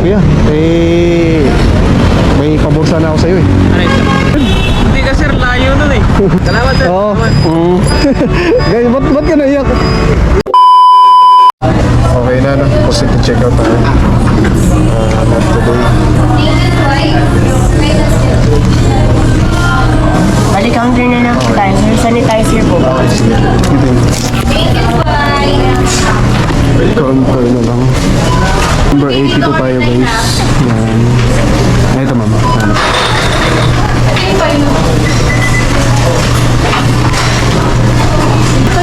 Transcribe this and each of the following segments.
Kuya, eh, may pabor sana ako sa'yo eh. Ano ito? Hindi ka sir, layo nun eh. Salamat sir. Oo. Mm. Guys, ba't, ba't ka naiyak? Okay na, no? To check out tayo. Uh, not today. Balik counter na tayo. May sanitizer po. Okay, sige. Ito yun. Counter na lang. Number 82 tayo, guys. Yan. Ay, ito, mama.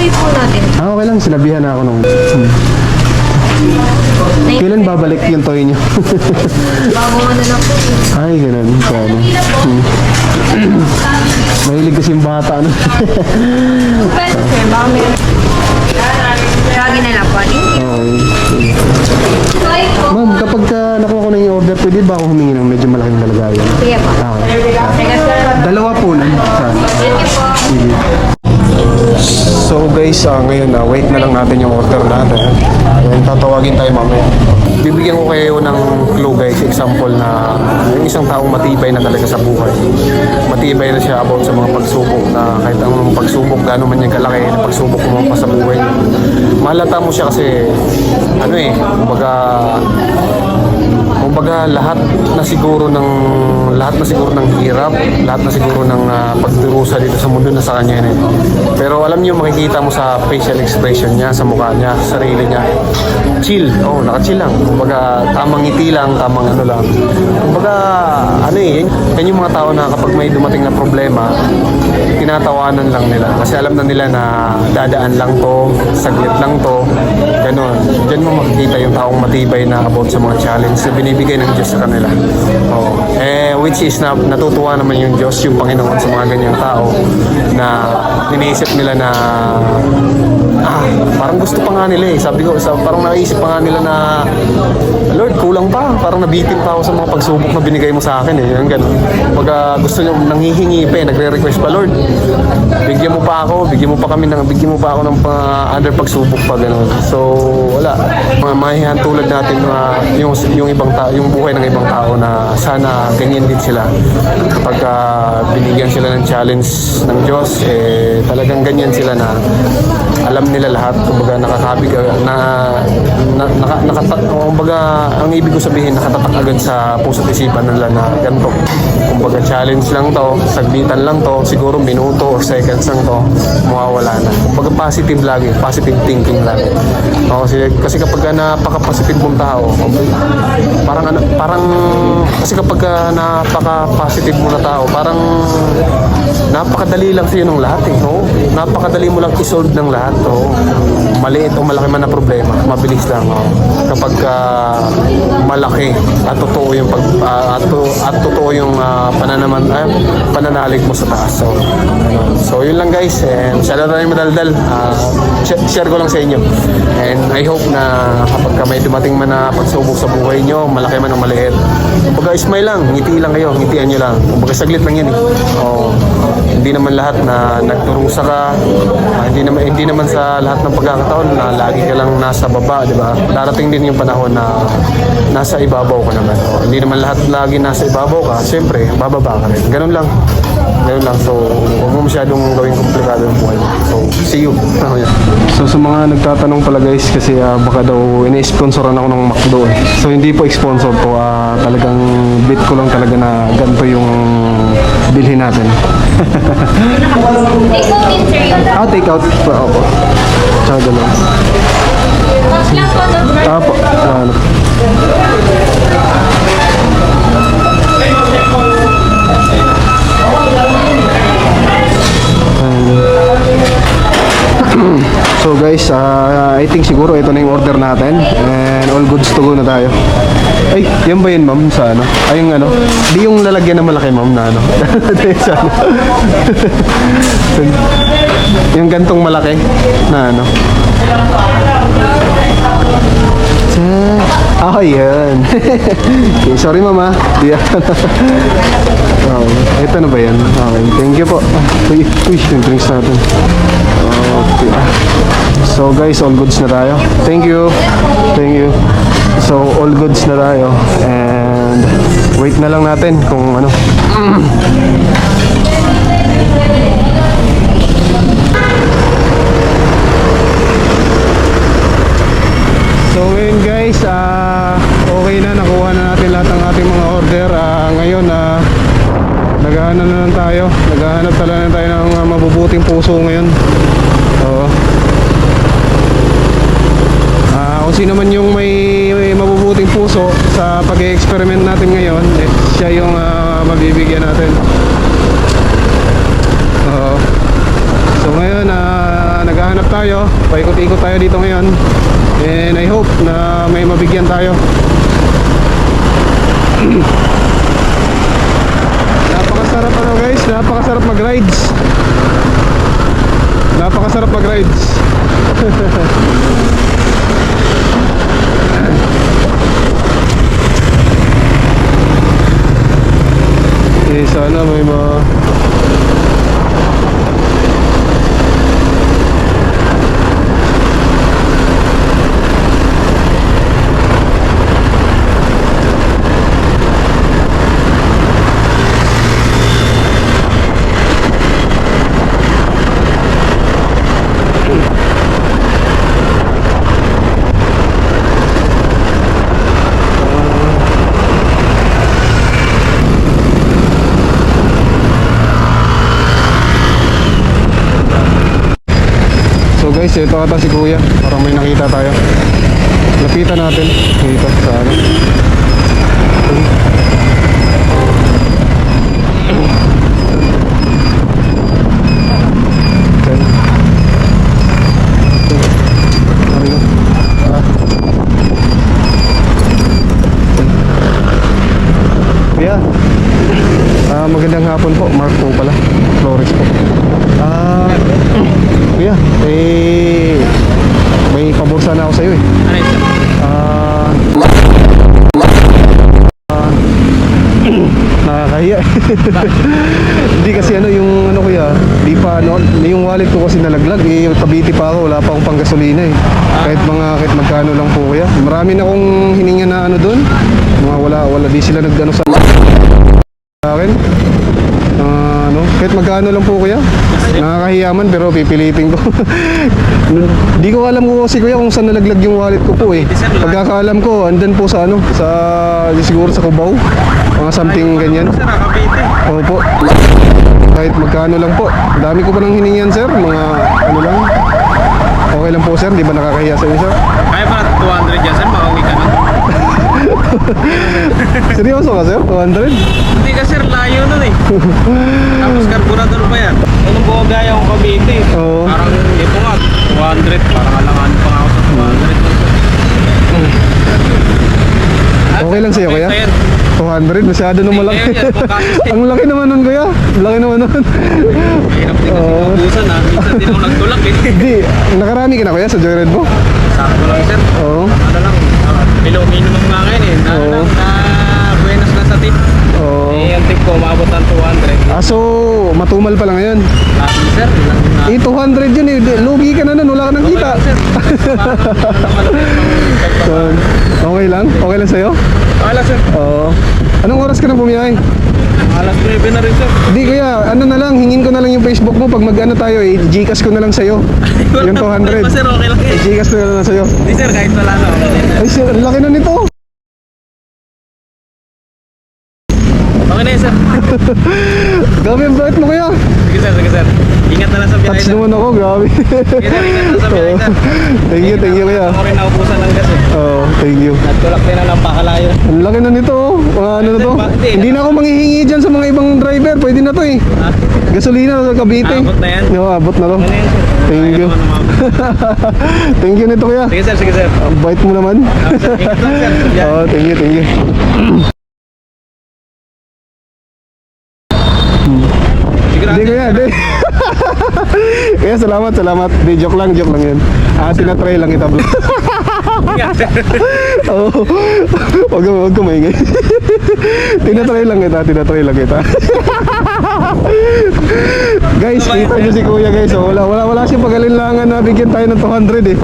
Po natin. Ah, okay lang. Sinabihan na ako nung... Hmm. Kailan babalik yung toy niyo? Bago na po. Ay, ganun. Sana. Hmm. Mahilig kasi yung bata, ano? Pwede baka may... ba ako humingi ng medyo malaking dalagayan? Sige po. Okay. Sige sir. Dalawa po lang. Sana. Thank you po. Sige. So guys, ah, ngayon na wait na lang natin yung order natin. Ayan, tatawagin tayo mamaya. Bibigyan ko kayo ng clue guys, example na yung isang taong matibay na talaga sa buhay. Matibay na siya about sa mga pagsubok na kahit anong pagsubok, gano'n man yung kalaki na pagsubok mo pa sa buhay niya. Malata mo siya kasi, ano eh, kumbaga, kumbaga lahat na siguro ng lahat na siguro ng hirap, lahat na siguro ng uh, pagdurusa dito sa mundo na sa kanya yun eh. Pero alam niyo makikita mo sa facial expression niya, sa mukha niya, sa sarili niya. Chill. Oh, naka-chill lang. Kumbaga tamang ngiti lang, tamang ano lang. Kumbaga ano eh, yan, yan yung mga tao na kapag may dumating na problema, tinatawanan lang nila. Kasi alam na nila na dadaan lang to, saglit lang to, ganun. Diyan mo makikita yung taong matibay na about sa mga challenge na binibigay ng Diyos sa kanila. Oh. Eh, which is na natutuwa naman yung Diyos, yung Panginoon sa mga ganyang tao na iniisip nila na ah, parang gusto pa nga nila eh. Sabi ko, sa, parang naisip pa nga nila na Lord, kulang pa. Parang nabitin pa ako sa mga pagsubok na binigay mo sa akin eh. Yung ganun. Pagka gusto nyo, nanghihingi pa eh, nagre-request pa, Lord, bigyan mo pa ako, bigyan mo pa kami ng, bigyan mo pa ako ng pa, under pagsubok pa, ganun. So, wala. Mga mahihan tulad natin mga, yung, yung ibang tao, yung buhay ng ibang tao na sana ganyan din sila. Kapag ah, binigyan sila ng challenge ng Diyos, eh, talagang ganyan sila na alam nila lahat. Kumbaga, nakakabig, na, na, naka, kumbaga, ang ibig ko sabihin, nakatatak agad sa puso't isipan nila na ganito. Kumbaga, challenge lang to, sagbitan lang to, siguro minuto or seconds lang to, mawawala positive lagi, positive thinking lagi. O, kasi, kasi kapag ka napaka-positive mong tao, parang, ano, parang, kasi kapag ka napaka-positive mo na tao, parang napakadali lang sa'yo ng lahat eh. No? Napakadali mo lang isolve ng lahat. No? Maliit o malaki man na problema, mabilis lang. No? Kapag ah, malaki at totoo yung pag ah, at, at totoo yung ah, pananaman ay, pananalig mo sa taas. So, ano. so yun lang guys. And shout out tayo madaldal. Ah, share, ko lang sa inyo. And I hope na kapag ka may dumating man na pagsubok sa buhay nyo, malaki man o maliit. Kumbaga smile lang, ngiti lang kayo, ngitian nyo lang. Kumbaga saglit lang yan eh. Oo. hindi naman lahat na nagturusa ka, ah, hindi naman hindi naman sa lahat ng pagkakataon na lagi ka lang nasa baba, di ba? Darating din yung panahon na nasa ibabaw ka naman. O, hindi naman lahat lagi nasa ibabaw ka, siyempre, bababa ka rin. Ganun lang. Ganun lang. So, huwag mo masyadong gawing komplikado yung buhay. So, see you. So, sa mga nagtatanong pala guys, kasi ah, baka daw ini-sponsoran ako ng McDo eh. So, hindi po sponsor to. ah, talagang bit ko lang talaga na ganito yung bilhin natin. Ikaw din sir yung ah, take out pa ako. Tsaka ganun. Mas lang po. Apo. Ano. So guys, ah, I think siguro ito na yung order natin and all goods to go na tayo. Ay, yan ba yun ma'am sa ano? Ay yung ano? Di yung lalagyan na malaki ma'am na ano? sa ano? yung gantong malaki na ano? Ah, yan. okay, sorry mama. Yeah. oh, ito na ba yan? Okay, thank you po. Ah, Uy, uy, yung drinks natin. Okay. So guys, all goods na tayo. Thank you. Thank you. So, all goods na tayo. And wait na lang natin kung ano. So ngayon guys, ah okay tayo. Naghahanap talaga tayo ng ah, mabubuting puso ngayon. Oo. Ah, kung sino man yung may, may mabubuting puso sa pag-experiment natin ngayon, eh, siya yung ah, mabibigyan natin. Oo. So ngayon, ah, naghahanap tayo. Paikot-ikot tayo dito ngayon. And I hope na may mabigyan tayo. Napakasarap napakasarap mag-rides. Napakasarap mag-rides. eh sana may mga So guys, ito ata si Kuya. Parang may nakita tayo. Lapitan natin dito sa ano. Ten. Ano yun? Ah. Kuya. Ah, magandang hapon po. Mark po pala. Flores po. Ah, Kuya, eh may pabor sana ako sa iyo eh. Ano yun, sir? Ah ah, nakakahiya. Hindi kasi ano yung ano kuya, di pa ano, yung wallet ko kasi nalaglag eh, Cavite pa ako, wala pa akong panggasolina eh. Kahit mga kahit magkano lang po kuya. Marami na akong hininga na ano doon. Mga wala wala di sila nagano sa akin. Ah, ano, kahit magkano lang po kuya. Nakakahiya man pero pipilitin ko. Di ko alam ko kasi kuya kung saan nalaglag yung wallet ko po eh. Pagkakaalam ko, andun po sa ano, sa siguro sa Cubao. Mga something ganyan. Opo. Kahit magkano lang po. Dami ko pa nang hiningan sir, mga ano lang. Okay lang po sir, di ba nakakahiya sa sir? Kaya pa 200 yan, sir. Makauwi ka na. Seryoso ka sir? 200? Hindi ka, sir. Layo nun eh. Tapos carburetor pa yan. Anong buo gaya akong kabite eh. Oo. Parang ito nga, 200. Parang alangan pa nga ako sa 200. Okay lang sa'yo kuya? Sir, 200? Masyado na malaki. Ang laki naman nun kuya. Ang laki naman nun. Mahirap din kasi Oo. mabusan ha. Minsan din ako nagtulak eh. Hindi, nakarami ka na kuya sa joyride mo? Sakto lang, sir. Oo. Ano lang, uh, below minimum nga ngayon eh. Na, Oo. na, na buenas na sa tip. Oo. Eh, ang tip ko, umabot ng 200. Ah, so, matumal pa lang ngayon. Ah, sir, ilang na. Eh, 200 yun eh. Lugi ka na nun. Wala ka nang kita. Sir. Parang So, okay lang? Okay lang sa'yo? Okay lang, sir. Oo. Anong oras ka na bumiyahe? Alas 9 na rin, sir. Di kuya, ano na lang, hingin ko na lang yung Facebook mo pag mag-ano tayo eh, Gcash ko na lang sa'yo. Yung 200. Pa, sir, okay lang eh. Gcash ko na lang sa'yo. Hindi, sir, kahit wala na. Okay. Ay, sir, ang laki na nito. okay na sir. Grabe ang bait mo kuya. Sige, sir, sige, sir. Ingat na lang sa biyahe, Touch naman ako, grabe. Sige, sir, ingat na sa biyahe. Thank you, thank you kuya. Ako rin naubusan ng gas eh. Oo, thank you. Nagtulak din na ng pakalayo. Ang laki na nito. oh. Mga ano na to. Hindi. Na ako manghihingi dyan sa mga ibang driver. Pwede na to eh. Ha? Gasolina sa Cavite. Abot na yan. Oo, abot na to. Ano? Thank you. thank you nito kuya. Sige, sir, sige, sir. Ang bait mo naman. Ah. Oo, thank you, thank you. Hindi kuya, hindi. Kaya salamat, salamat. Di, joke lang, joke lang yun. Ah, tinatry lang kita vlog. Oo. Huwag ka, huwag ka maingay. tinatry lang kita, tinatry lang kita. Guys, kita niyo si Kuya guys. Oh, wala, wala, wala siyang pagalinlangan na bigyan tayo ng 200 eh.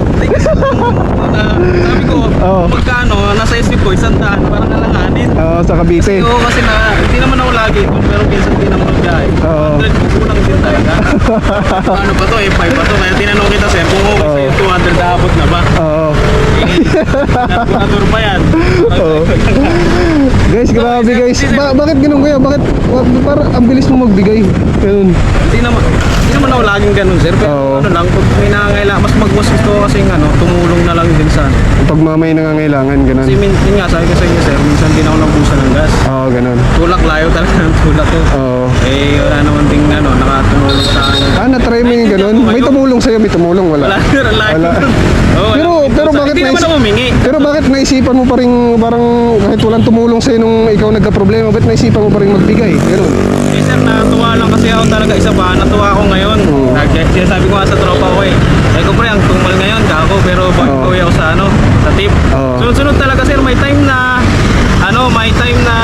Sabi ko, Oo. magkano, nasa isip ko, isang daan, parang nalanganin. Oo, sa Cavite. Oo, kasi na, hindi naman ako lagi doon, pero minsan din naman magbiyahe. Oo. 100 kulang din talaga. ano pa to, eh, 5 pa to. Kaya tinanong kita, sir, kung okay sa'yo, 200 dapat na ba? Oo. Natur pa yan. Oo. guys, grabe guys. Ba- bakit ganun kuya? Bakit wa- parang ang bilis mo magbigay? Ganun. Hindi naman, naman ako laging ganun, sir. Pero Oo. ano lang, pag may nangangailangan, mas magwas gusto ko kasi ano, tumulong na lang din sa ano. Pag mamay nangangailangan, ganun. Kasi min, yun nga, sabi ko sa inyo, sir, minsan din ako nabusan ng gas. Oo, ganun. Tulak layo talaga ng tulak ko. Oo. Eh, wala naman ding ano, nakatulong sa akin. Ah, na-try mo yung ganun? May tumulong sa'yo, may tumulong, wala. Wala, sir, layo. Wala. Oo, Pero, wala. pero bakit Hindi naman naisip- ako humingi. Pero bakit naisipan mo pa rin parang kahit walang tumulong sa'yo nung ikaw nagka-problema, bakit naisipan mo pa rin magbigay? Ganun. Eh, sir, natuwa lang kasi ako talaga isa pa. Natuwa ako ngayon. Oo. Nag- Sinasabi ko nga sa tropa ko eh. Sabi ko, pre, ang tumal ngayon, kako. Pero ko ako sa ano, sa tip. Oo. Sunod-sunod talaga, sir. May time na, ano, may time na,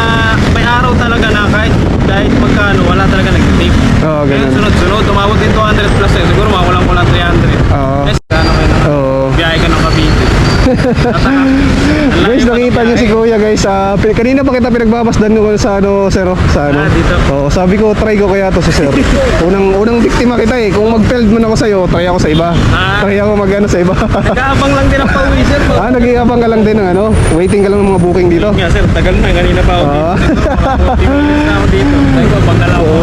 may araw talaga na kahit, kahit magkano, wala talaga nag-tip. Oo, Ngayon, ganun. sunod-sunod, tumawag din 200 plus eh. Siguro mawalan ko lang 300. Oo. Yes, ano kayo na. Oo. Biyahe ka ng Cavite. Tataka. Ang Guys, layo pa nakita ng niyo si biyahe. Kuya guys. pin- kanina pa kita pinagbabasdan ko sa ano, sir, oh, sa ano. Ah, dito. Oo, sabi ko try ko kaya to sa sir. unang unang biktima kita eh. Kung mag-failed man ako sa iyo, try ako sa iba. Ah. Try ako mag ano sa iba. Nag-aabang lang din ang pauwi, sir. ah, nag-iabang ka lang din ng ano. Waiting ka lang ng mga booking dito. Nga sir, tagal na. Kanina pa ako Ah. dito. Siguro mga 40 minutes na ako dito. Sabi ko, pangalaw ko.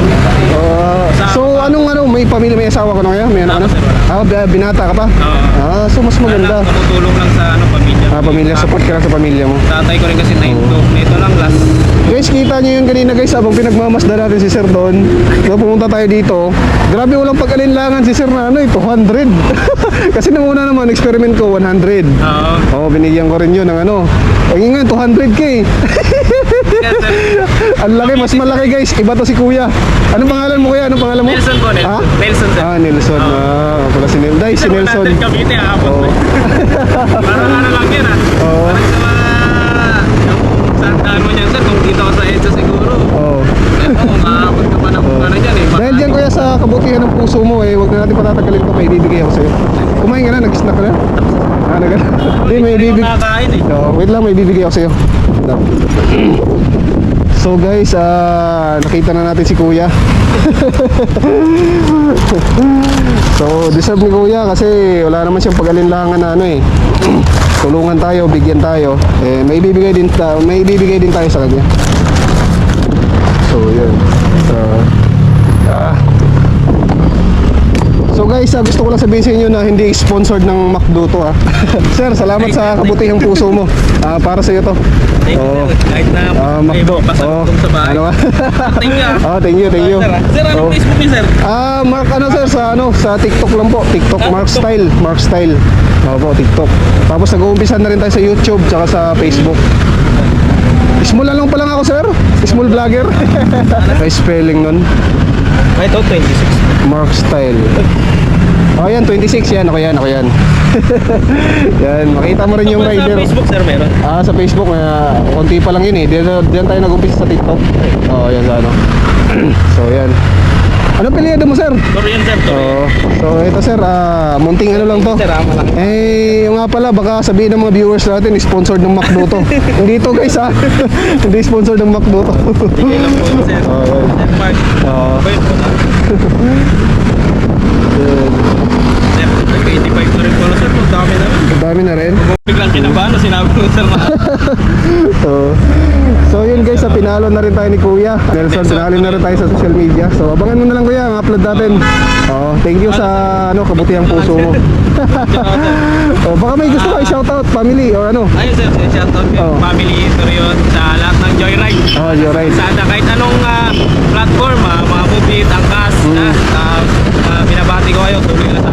Oo. so anong ano, may pamilya, may asawa ko na kaya? May ano? sir, wala. Ah, bi- binata ka pa? Oo. Ah, so mas maganda. Anak, tumutulong lang sa ano, pamilya. Ah, pamilya, support ka lang sa pamilya mo. Tatay ko rin kasi 9 to. Nito lang last. Guys, kita nyo yun kanina guys habang pinagmamasda natin si Sir doon. Diba pumunta tayo dito. Grabe walang pag-alinlangan si Sir na ano eh, 200. Kasi nung una naman, experiment ko 100. Oo. Oo, binigyan ko rin yun ng ano. Ang nga, 200k. Kaya sir, Ang laki, mas malaki guys. Iba to si Kuya. Anong pangalan mo kuya? Anong pangalan mo? Nelson po, Nelson. Ha? Nelson sir. Ah, Nelson. Ah, ako pala si Nelson. Dahil si Nelson. natin Cavite, aabot Oo. mo. Parang ano lang yan ah. Oo. Parang sa mga... yung Sa daan mo niyan sir, kung dito sa EDSA siguro. Oo. Oo, maabot ka pa ng ano dyan eh. Dahil dyan kuya sa kabutihan ng puso mo eh, huwag na natin patatagalin may ibibigay ako sa'yo. Kumain ka na, nag-snack ka na? Ah, nag Hindi, may ibibigay. nakakain eh. Oh, wait lang, may bibigay ako sa'yo. So guys, ah nakita na natin si Kuya. so deserve ni Kuya kasi wala naman siyang pag-alinlangan na ano eh. Tulungan tayo, bigyan tayo. Eh may bibigay din ta may bibigay din tayo sa kanya. So yun. Ah. ah. So guys, ah, gusto ko lang sabihin sa inyo na hindi sponsored ng McDo to ah. Sir, salamat sa kabutihang puso mo. Ah, para sa iyo to. Thank you Oo. sir. Kahit na Ah, may McDo. Oo. sa bahay. Ano ba? Thank you ah. Oh, thank you, thank you. Sir, ah. Sir, ano Oh. Facebook niyo sir? Ah, Mark ano sir sa ano sa TikTok lang po. TikTok Ah, Mark TikTok. Style, Mark Style. Opo, TikTok. Tapos nag-uumpisa na rin tayo sa YouTube tsaka sa Facebook. Small lang pa lang ako sir. Small vlogger. May spelling nun. Ay, ito 26. Mark Style. Oh, yan 26 yan. Ako yan, ako yan. yan, makita mo rin yung Sa rider. Facebook sir meron. Ah, sa Facebook, na konti pa lang yun eh. Diyan, diyan tayo nag-umpisa sa TikTok. Oh, yan sa ano. so, yan. Ano pilihan mo, sir? Korean sir, Korean. Oo. So, ito, sir. Ah, munting ano lang to. Sir, ah. Eh, yung nga pala, baka sabihin ng mga viewers natin, sponsored ng McDo to. Hindi to, guys, ha? Hindi sponsored ng McDo to. Bigay lang po sir. Oo, yan. Sir Mark. Oo. Wait po na. Sir, nag-85 na rin pala sir. Dami na rin. Ang dami na rin. Biglang kinabahan na sinabi ko sir na. Yun guys, sa pinalo na rin tayo ni Kuya. Nelson, pinalo na rin tayo sa social media. So, abangan mo na lang Kuya, ang upload natin. Oh, thank you sa ano, kabutihang puso mo. oh, baka may gusto ka i-shoutout, family or ano. Ayun sir, shoutout Oo. yung family ito rin sa lahat ng Joyride. Oh, right. Sana kahit anong ah, platform, ah, mga movie, tangkas, Mm. na, ah, ah, binabati ko kayo, tuloy na sa,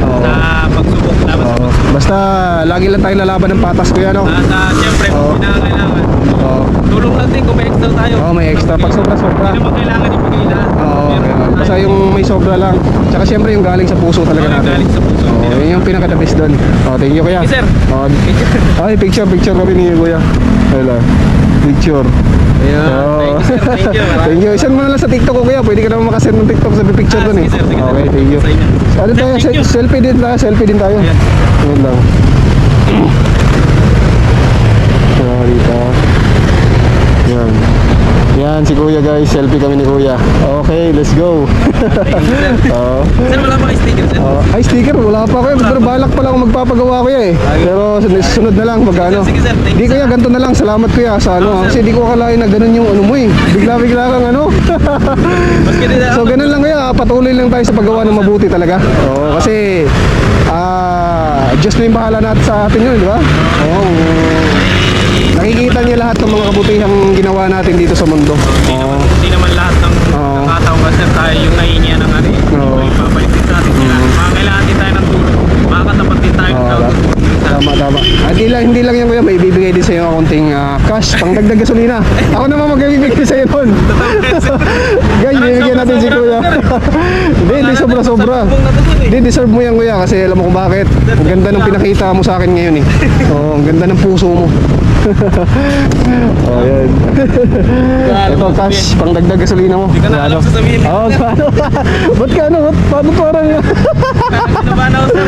Oo. sa pagsubok. Dapat sa Oh, basta lagi lang tayo lalaban ng patas Kuya, no? At uh, siyempre, Oo. kung pinangangailangan, Oh, tulong lang din kung may extra tayo. oh may extra pag sobra-sobra. Hindi naman kailangan ibigay lahat. Oo, kaya- tayo. basta yung may sobra lang. Tsaka syempre yung galing sa puso talaga Oo, yung natin. galing sa puso. Oh, yun yung pinaka-the best doon. Oh, thank you Kuya. Okay, sir. Oh, ay, picture, picture kami ni Kuya. Hello. picture. Ayun. Oo. Thank you, sir. Thank you. thank you. Send mo na lang sa TikTok ko kuya. Pwede ka naman makasend ng TikTok sa picture Ah, dun eh. sir. Okay, thank you. Inyo. Ano tayo? thank you. Selfie din tayo. Selfie din tayo. Ayan. Ayan lang. Ah, dito. Yan. Yan si kuya guys. Selfie kami ni kuya. Okay, let's go. Oo. Sir, wala pa kayo sticker, sir? Oh, ay, sticker, wala pa kuya. Pero balak pa lang ako magpapagawa kuya eh. Pero sun- sunod na lang pag ano. Sige, sir. Thank Di you, kuya, ganito na lang. Salamat kuya sa ano. Sir. Kasi di ko akalain na ganun yung ano mo eh. Bigla-bigla kang ano. So ganun lang kuya. Patuloy lang tayo sa paggawa ng mabuti talaga. Oo, kasi ah, Diyos na yung bahala natin sa atin yun, di ba? Oo. Nakikita niya lahat ng mga kabutihang ginawa natin dito sa mundo. Oo. Hindi naman lahat ng Oo. ng katao ba, sir, tayo yung nahingian ng ano eh. Oo. Din sa atin sila. Mga kailangan din tayo ng tulong. Makakatapat din tayo ng tawag. Tama, tama. At hindi lang, hindi lang yan kuya, may ibibigay din sa'yo konting ah, cash, pang dagdag gasolina. Ako naman magbibigay sa'yo nun. Guys, bibigyan natin si kuya. Hindi, hindi sobra-sobra. Hindi, deserve mo yan kuya kasi alam mo kung bakit. Ang ganda ng pinakita mo sa akin ngayon eh. Oo, ang ganda ng puso mo. oh, yan. Ito, cash, pang dagdag gasolina mo. Hindi ka na alam sasabihin. Oo, oh, paano? Ba't ka ano? Ba't, paano parang... Kinabahan ako, sir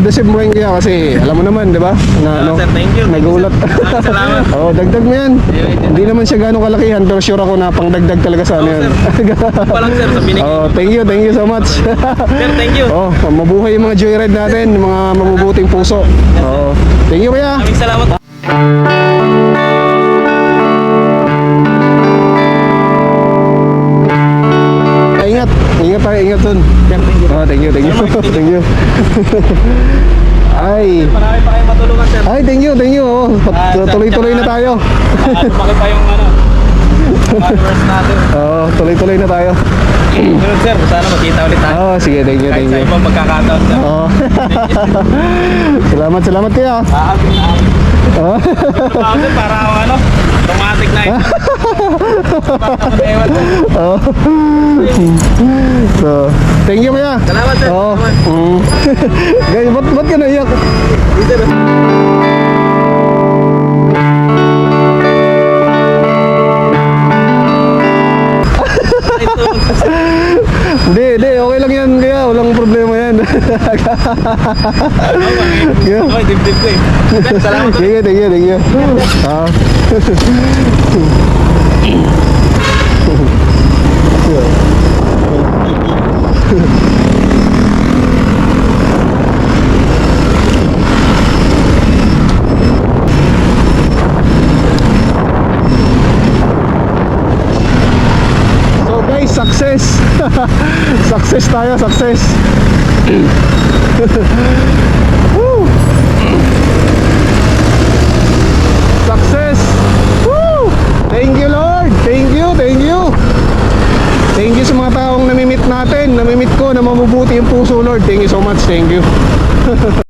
deserve mo, rin kaya kasi alam mo naman, di ba? Na, Ah, ano, sir, thank you. Nagulat. Salamat. Oo, dagdag mo yan. Hindi naman siya gano'ng kalakihan, pero sure ako na pang dagdag talaga sa ano yan. Pa lang, sir, sa binigay. Oo, thank you, thank you so much. Sir, thank you. Oo, mabuhay yung mga joyride natin, mga mabubuting puso. Oo. Thank you kaya. Maraming salamat. You, thank you. thank you. Ay. Marami pa kayong matulungan, sir. Ay, thank you, thank you. Oh, Ah, tuloy-tuloy na tayo. Ah, lumaki pa yung ano, followers natin. Oo, tuloy-tuloy na tayo. Sunod, sir, sana magkita ulit tayo. Oo, sige, thank you, Kahit thank sa you. ibang pagkakataon, sir. Oo. salamat, salamat kuya. Aabot na. Ako, sir, para ako ano, automatic na sir. Oo. So, thank you kuya. Salamat, sir. Salamat. Mm. Guys, ba't, ba't ka naiyak? Hindi, hindi, okay lang yan kuya. Walang problema Okay, dibdib ko eh. Salamat. Thank you, thank you, thank you. Ah. Success. success tayo, success. Woo! Success! Woo! Thank you Lord! Thank you, thank you! Thank you sa mga taong namimit natin, namimit ko na mabubuti yung puso Lord. Thank you so much, thank you.